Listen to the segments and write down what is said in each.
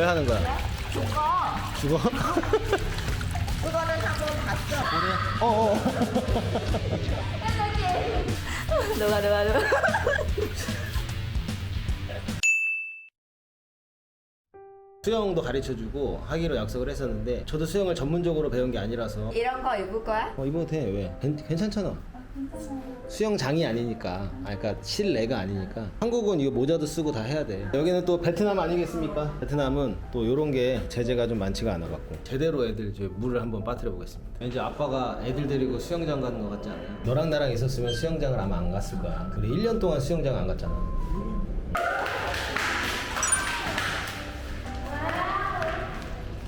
왜 하는 거야? 죽어. 죽어? 그거는 한번 봤어. 어어. 누가 누가 누가. 수영도 가르쳐주고 하기로 약속을 했었는데 저도 수영을 전문적으로 배운 게 아니라서 이런 거 입을 거야? 어 입어도 돼 왜? 괜, 괜찮잖아 수영장이 아니니까. 아 그러니까 실내가 아니니까. 한국은 이거 모자도 쓰고 다 해야 돼. 여기는 또 베트남 아니겠습니까? 베트남은 또 요런 게 제재가 좀 많지가 않아 갖고. 제대로 애들 저 물을 한번 빠뜨려 보겠습니다. 이제 아빠가 애들 데리고 수영장 가는 거 같지 않아요? 너랑 나랑 있었으면 수영장을 아마 안 갔을 거야. 그래 1년 동안 수영장 안 갔잖아.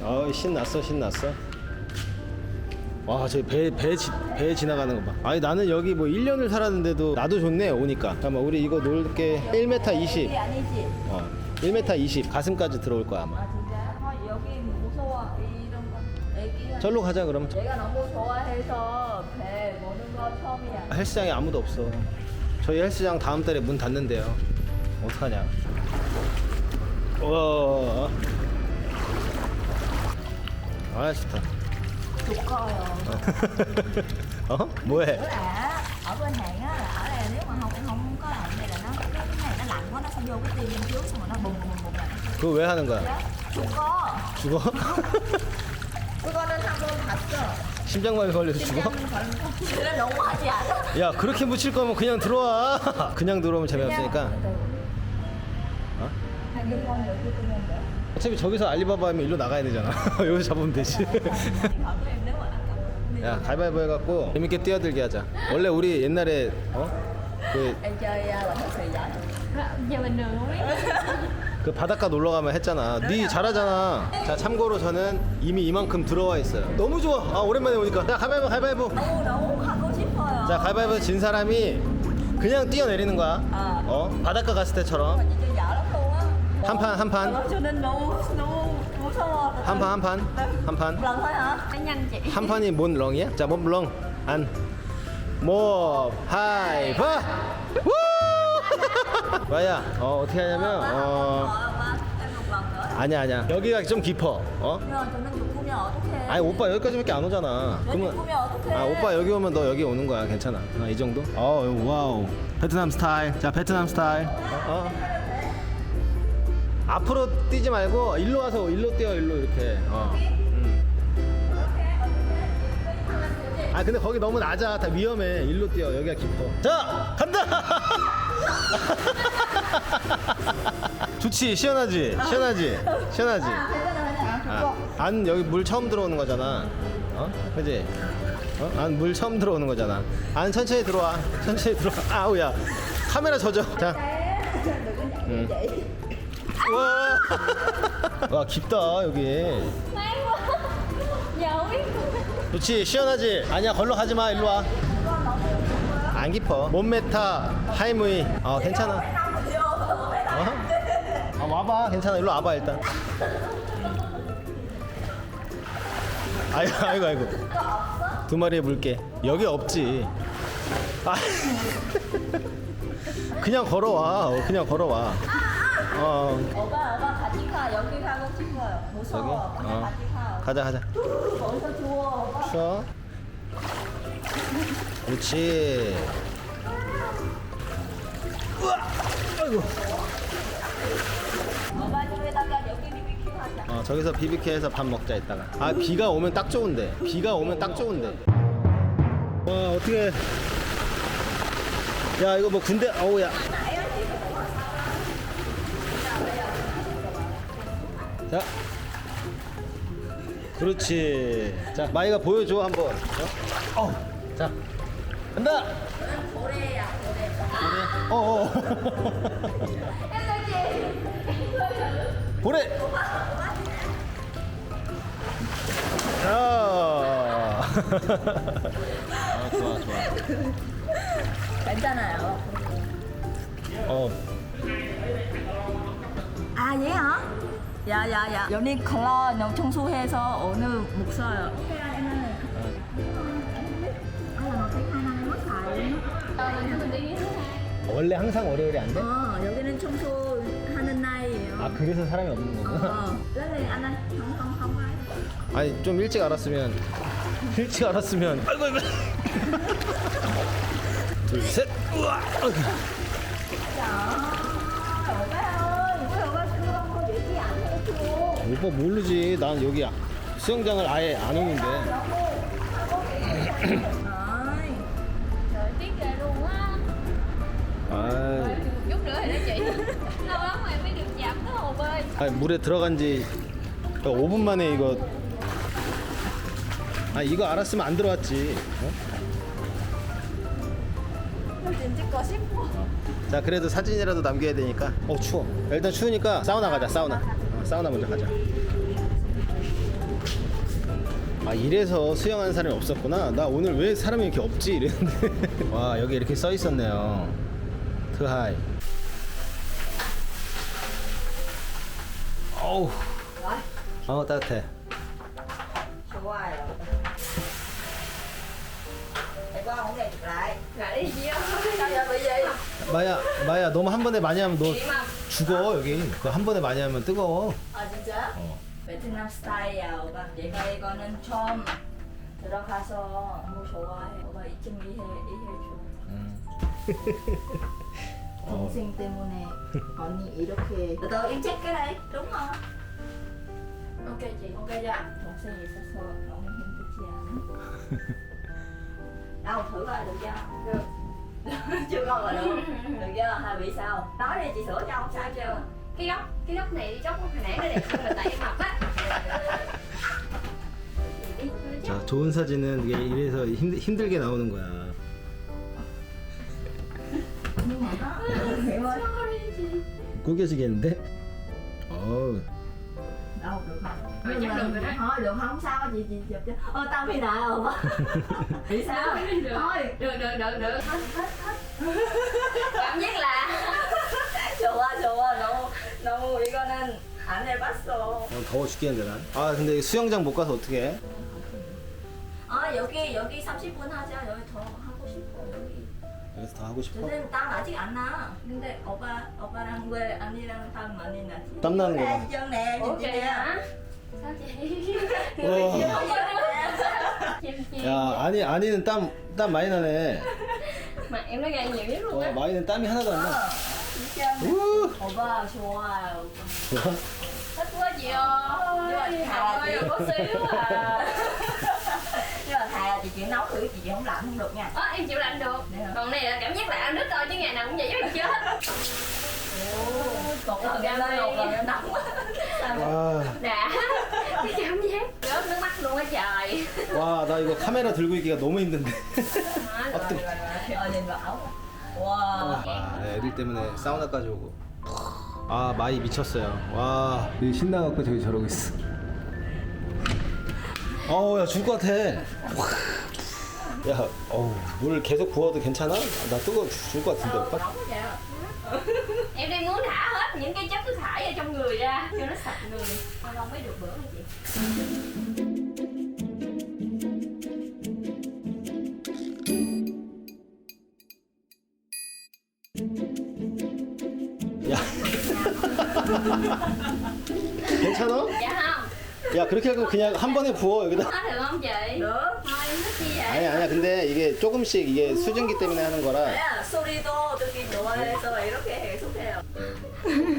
어이 신났어 신났어 와 저기 배, 배, 지, 배 지나가는 거 봐. 아니 나는 여기 뭐 1년을 살았는데도 나도 좋네 오니까. 잠깐만 우리 이거 놀게. 1m 20 여기 아니지? 어, 1m 20 가슴까지 들어올 거야 아마. 아 진짜? 어, 여기 무서워. 이런 거. 애기. 절로 가자 그럼. 내가 너무 좋아해서 배 보는 거 처음이야. 헬스장에 아무도 없어. 저희 헬스장 다음 달에 문 닫는데요. 어떡하냐. 우와 아 좋다 죽어요. 어? 뭐해? Tức là ở bên này á, ở đây nếu mà không em không có làm đây là nó cái này nó lạnh quá nó sẽ vô cái tim bên trước xong rồi nó bùng bùng bùng lại. 그거 왜 하는 거야? 죽어. 죽어? 그거는 한번 봤어. 심장마비 걸려서 죽어? 그래 너무하지 않아? 야 그렇게 묻힐 거면 그냥 들어와 그냥 들어오면 재미없으니까 어? 어차피 저기서 알리바바 하면 일로 나가야 되잖아 여기서 잡으면 되지 야 가위바위보 해갖고 재밌게 뛰어들게 하자 원래 우리 옛날에 어? 그, Em chơi là thật sự giỏi. giờ bình thường không biết 그 바닷가 놀러 가면 했잖아 네 잘하잖아 자 참고로 저는 이미 이만큼 들어와 있어요 너무 좋아 아 오랜만에 오니까 자 가위바위보 가위바위보 너무 하고 싶어요. 자 가위바위보 진 사람이 그냥 뛰어내리는 거야 아. 어? 바닷가 갔을 때처럼 lắm luôn á. cho nên 너무 너 무 무서워. 한 판 한 판 한판 lần thôi hả? nó nhanh chị 한 판이 뭔 렁이야? 자, 뭔 렁? 안. 뭐, 하이파! 우! 마야, 어, 어떻게 하냐면, 어. 아니야, 아니야. 여기가 좀 깊어. 어? 야, 어떡해? 아니, 오빠 여기까지밖에 안 오잖아. 어떡해? 아, 오빠 여기 오면 너 여기 오는 거야. 괜찮아. 아, 이 정도? 어, 와우. 베트남 스타일. 자, 베트남 스타일. 어, 어. 앞으로 뛰지 말고, 일로 와서, 일로 뛰어, 일로 이렇게. 어. 음. 아 근데 거기 너무 낮아. 다 위험해. 일로 뛰어. 여기가 깊어. 자 간다! 좋지. 시원하지? 시원하지? 시원하지? 아, 안 여기 물 처음 들어오는 거잖아. 어? 그지? 어? 안 물 처음 들어오는 거잖아. 안 천천히 들어와. 천천히 들어와. 아우야. 카메라 젖어. 자. 음. 와, 와 깊다 여기. giờ không biết 좋지 시원하지? 아니야 걸러 가지 마 일로 와 안 깊어. 몸메타 하이무이. 어 괜찮아. 어? 아 와봐. 괜찮아. 일로 와봐 일단. 아이고 아이고 아이고. 두 마리의 물개 여기 없지. 아. 그냥 걸어와. 어, 그냥 걸어와 어 오빠, 오빠 같이 가. 여기 가고 싶어요. 여기 무서워. 그냥 어 같이 가. 가자 가자 거기서 주워, 오빠. 쉬어. 그렇지. 우와! 아이고. 오빠 집에다가 여기 BBQ 하자. 어, 저기서 BBQ에서 밥 먹자 이따가. 아 비가 오면 딱 좋은데. 비가 오면 딱 좋은데. 와 어떻게? 야 이거 뭐 군대 어우야. 자. 그렇지. 자 마이가 보여줘 한번. 어? 어. 자 간다. 고래야, 고래. 어. 어. 보래. 야. 아, 좋아, 좋아. 괜찮아요. 어. 아, 얘 hả? Dạ. 여기 클러 너무 청소해서 오늘 못 써요. 원래 항상 월요일에 안 돼? 어, 여기는 청소하는 날이에요. 아, 그래서 사람이 없는 거구나. 어, rất 아니 좀 일찍 알았으면 일찍 알았으면 아이고 아이고 둘 셋 우와 오빠 모르지. 난 여기 수영장을 아예 안 오는데. ghê luôn á 아 Một chút nữa rồi đó chị Lâu lắm rồi mới được chạm tới hồ bơi 아니, 물에 들어간 지 5분 만에 이거. 아 이거 알았으면 안 들어왔지. 어? 사진 찍고 싶어 자 그래도 사진이라도 남겨야 되니까. 어 추워. 야, 일단 추우니까 사우나 가자 사우나. 어, 사우나 먼저 가자. 아 이래서 수영하는 사람이 없었구나. 나 오늘 왜 사람이 이렇게 없지? 이랬는데. 와 여기 이렇게 써 있었네요. 트하이 어우. 어 따뜻해. 좋아요. 이거 마야 마야 너무 한 번에 많이 하면 너 죽어 여기. 너한 번에 많이 하면 뜨거워. 아 진짜? 어. 베트남 스타일이야 오빠. 얘가 이거는 처음 들어가서 너무 좋아해. 오빠 이쯤 이해 이해줘. 음. 동생 때문에 언니 이렇게. cái đây đúng không Ok chị ok chưa 동생 있어서 너무 힘들지 않아? chưa được chưa coi là được được chưa hay bị sao nói đi chị sửa cho không sao chưa Cái góc, cái góc này góc hồi nãy nó đẹp hơn là tại em mập á. 자 좋은 사진은 이게 이래서 힘들, 힘들게 나오는 거야 mà 구겨지겠는데? 어우 đâu được không Ờ, chắc được rồi đó. thôi được không sao chị chị chụp cho ơ tao bị nợ không bị sao Được, thôi được, được, được, được Cảm giác là 좋아 좋아 너무 너무 이거는 안 해봤어 어, 더워 죽겠는데 난. 아 근데 수영장 못 가서 어떻게 해? 아 여기 여기 30분 하자 여기 더 하고 싶어 여기 여기서 더 하고 싶어? 근데 땀 아직 안 나 근데 오빠 오빠랑 왜 언니랑 땀 많이 나지 땀 나는 거 봐. Chim chim 야 아니 아니는 땀 땀 많이 나네. Mặt em nó ra nhiều nhất luôn 어 á 마이는 땀이 하나도 안 나. 우. 오빠 좋아요 좋아? Thích quá chị ơi Nhưng mà Thà thà ơi chị- có xíu à thà chị nấu thử chị không làm không được nha Ờ, em chịu lạnh được Dạ. Còn này là cảm giác là ăn đứt thôi chứ ngày nào cũng vậy với mình chết em lên một lần em nóng? 와. Đã Cái cảm giác rớt nước mắt luôn á trời 와 나 이거 카메라 들고 있기가 너무 힘든데. Đó, 아, 뜨. ờ nhìn vào wow 와 네, 애들 때문에 사우나까지 오고. 아 마이 미쳤어요. 와 신나갖고 저기 저러고 있어. 어우 야 죽을 것 같아. 야 어우 물 계속 부어도 괜찮아? 나 뜨거 죽을 것 같은데 오빠. nóng vậy Em đang muốn thả hết những cái chất cứ thải ở trong người ra cho nó sạch người không không mới được bữa hả chị 야. 괜찮아? Dạ không? 야 그렇게 하고 그냥 한 번에 부어 여기다. Hết được không chị? được Thôi em thích chi vậy? 아니 아니야 근데 이게 조금씩 이게 수증기 때문에 하는 거라. 야 소리도 듣기 좋아해서 이렇게 계속해요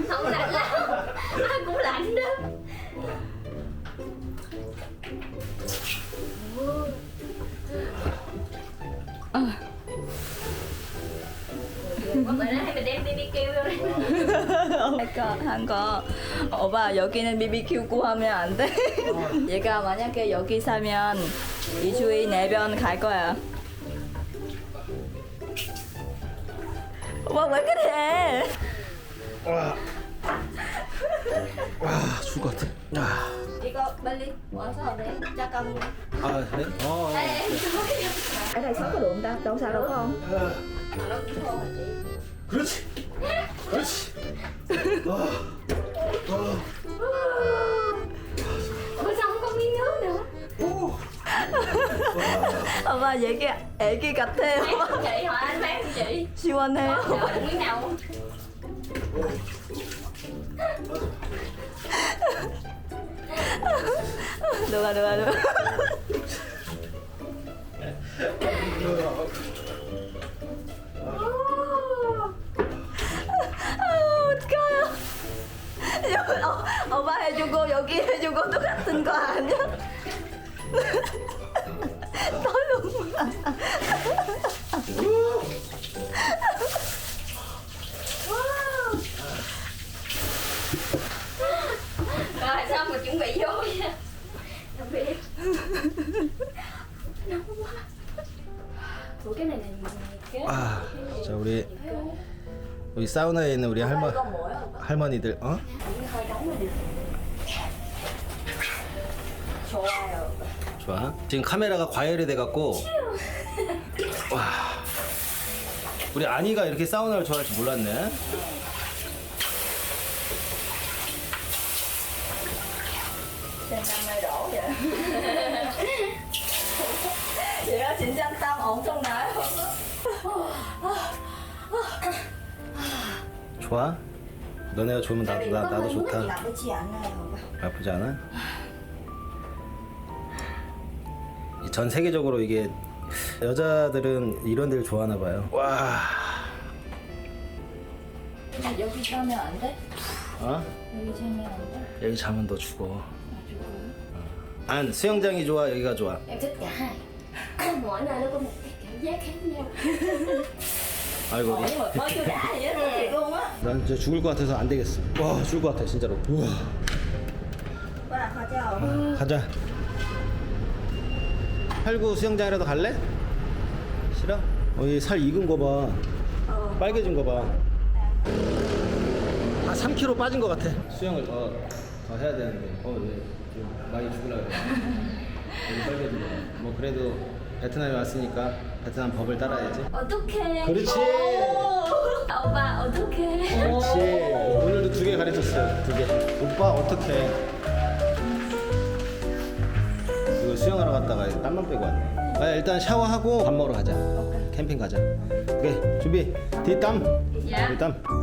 Không lạnh lắm Nó cũng lạnh đó Mọi người nói hay mình đem BBQ vô đi 그러니까 한거 오빠 여기는 BBQ 구하면 안 돼. 얘가 만약에 여기 사면 이주에 내변 갈 거야. 오빠 왜 그래? 와. 와 죽을 것 같아. 아, 이거 빨리 와서 내 잠깐. 아 그래? 어. 어. Ở đây sống có được không ta? Đâu sao đâu không? Nó cũng thô hả chị? 그렇지. 그렇지. 아. 아. 오빠 얘기 애기 같아. Bán không chị? Hỏi anh bán không chị? 시원해. Có được miếng nào không? được rồi, được rồi, được rồi. 아, 어떡해요. 여- 어, 오빠 해주고 여기 해주고 똑같은 거 아니야? 아, 자 우리 우리 사우나에 있는 우리 할머? 할머니들 어? 좋아. 지금 카메라가 과열이 돼갖고 와 우리 아니가 이렇게 사우나를 좋아할 줄 몰랐네. Chân tâm ổn trong đấy 좋아? 너네가 좋으면 나도 나, 나도 좋다. 나쁘지 않아요. 나쁘지 않아? 이전 세계적으로 이게 여자들은 이런 데를 좋아하나 봐요. 와. 여기 자면 안 돼? 어? 여기 자면 안 돼? 여기 자면 너 죽어. 안 수영장이 좋아 여기가 좋아. Cả hai Mỗi nơi nó có một cái cảm giác khác nhau 아이고 luôn á 난 진짜 죽을 것 같아서 안 되겠어. 와 죽을 것 같아 진짜로. 우와. hoa chưa 가자. 팔구 수영장이라도 갈래? 싫어? 어, 얘살 익은 거 봐. 빨개진 거 봐. 한 3kg 빠진 것 같아. 수영을 더, 더 해야 되는데. 어, 얘 많이 죽으려고 그래. 여기 빨개진 거 봐. 뭐 그래도 베트남에 왔으니까 베트남 법을 따라야지. 어떡해 그렇지. 오빠 어떡해 그렇지. 오늘도 두 개 가르쳤어요. 두 개. 오빠 어떡해. 이거 수영하러 갔다가 땀만 빼고 왔네. 아, 일단 샤워하고 밥 먹으러 가자. 캠핑 가자. 오케이 준비. 뒷땀. 야. 뒷땀.